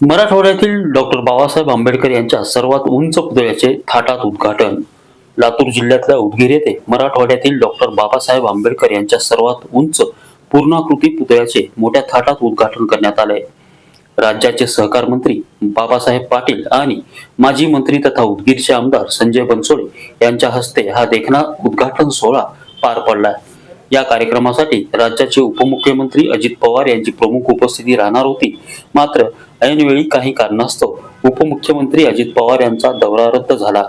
मराठवाड्यातील डॉक्टर बाबासाहेब आंबेडकर यांच्या सर्वात उंच पुतळ्याचे थाटात उद्घाटन. लातूर जिल्ह्यातल्या उदगीर येथे मराठवाड्यातील डॉक्टर बाबासाहेब आंबेडकर यांच्या सर्वात उंच पूर्णाकृती पुतळ्याचे मोठ्या थाटात उद्घाटन करण्यात आले. राज्याचे सहकार मंत्री बाबासाहेब पाटील आणि माजी मंत्री तथा उदगीरचे आमदार संजय बनसोडे यांच्या हस्ते हा देखणा उद्घाटन सोहळा पार पडला. या कार्यक्रमासाठी राज्याचे उपमुख्यमंत्री अजित पवार यांची प्रमुख उपस्थिती राहणार होती. मात्र ऐनवेळी काही कारणास्तव उपमुख्यमंत्री अजित पवार यांचा दौरा रद्द झाला.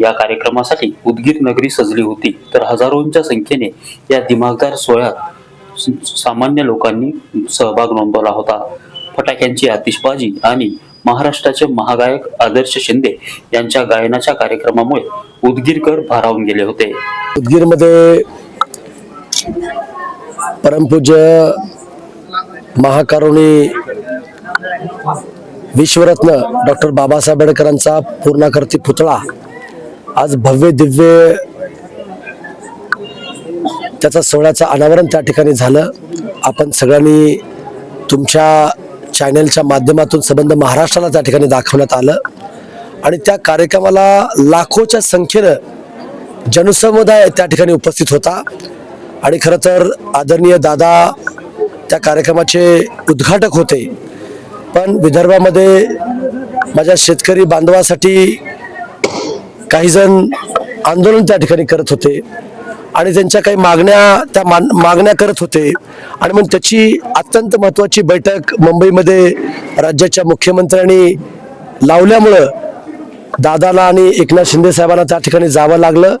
या कार्यक्रमासाठी उदगीर नगरी सजली होती. तर हजारोंच्या संख्येने या दिमागदार सोहळ्यात सामान्य लोकांनी सहभाग नोंदवला होता. फटाक्यांची आतिषबाजी आणि महाराष्ट्राचे महागायक आदर्श शिंदे यांच्या गायनाच्या कार्यक्रमामुळे उदगीरकर भारावून गेले होते. उदगीरमध्ये परमपूज्य महाकारुणी विश्वरत्न डॉक्टर बाबासाहेब आंबेडकरांचा पूर्णाकृती पुतळा आज भव्य दिव्य त्याचा सोहळ्याचं अनावरण त्या ठिकाणी झालं. आपण सगळ्यांनी तुमच्या चॅनेलच्या माध्यमातून संबंध महाराष्ट्राला त्या ठिकाणी दाखवण्यात आलं. आणि त्या कार्यक्रमाला लाखोच्या संख्येनं जनसमुदाय त्या ठिकाणी उपस्थित होता. आणि खरं तर आदरणीय दादा त्या कार्यक्रमाचे उद्घाटक होते. पण विदर्भामध्ये माझ्या शेतकरी बांधवासाठी काहीजण आंदोलन त्या ठिकाणी करत होते आणि त्यांच्या काही मागण्या त्या मान मागण्या करत होते. आणि मग त्याची अत्यंत महत्त्वाची बैठक मुंबईमध्ये राज्याच्या मुख्यमंत्र्यांनी लावल्यामुळं दादाला आणि एकनाथ शिंदे साहेबांना त्या ठिकाणी जावं लागलं.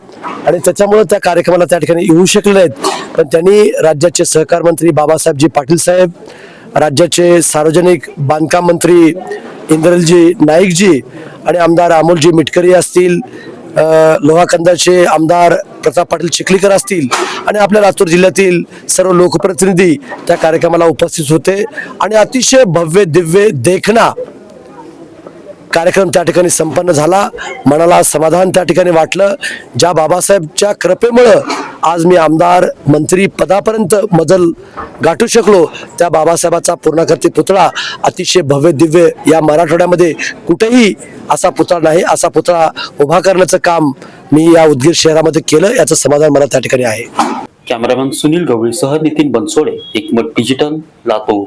आणि त्याच्यामुळं त्या कार्यक्रमाला त्या ठिकाणी येऊ शकले नाहीत. पण त्यांनी राज्याचे सहकार मंत्री बाबासाहेबजी पाटील साहेब राज्याचे सार्वजनिक बांधकाम मंत्री इंद्रलजी नाईकजी आणि आमदार अमोलजी मिटकरी असतील लोहाकंदाचे आमदार प्रताप पाटील चिखलीकर असतील आणि आपल्या लातूर जिल्ह्यातील सर्व लोकप्रतिनिधी त्या कार्यक्रमाला उपस्थित होते. आणि अतिशय भव्य दिव्य देखणा कार्यक्रम त्या ठिकाणी संपन्न झाला. मनाला समाधान त्या ठिकाणी वाटलं. ज्या बाबासाहेबच्या कृपेमुळं आज मी आमदार मंत्री पदापर्यंत मजल गाठू शकलो त्या बाबासाहेबाचा पूर्णाकृती पुतळा अतिशय भव्य दिव्य या मराठवाड्यामध्ये कुठेही असा पुतळा नाही. असा पुतळा उभा करण्याचं काम मी या उदगीर शहरामध्ये केलं. याचं समाधान मला त्या ठिकाणी आहे. Cameraman Sunil गवळीसह Nitin Bansode Ekmat digital Latur.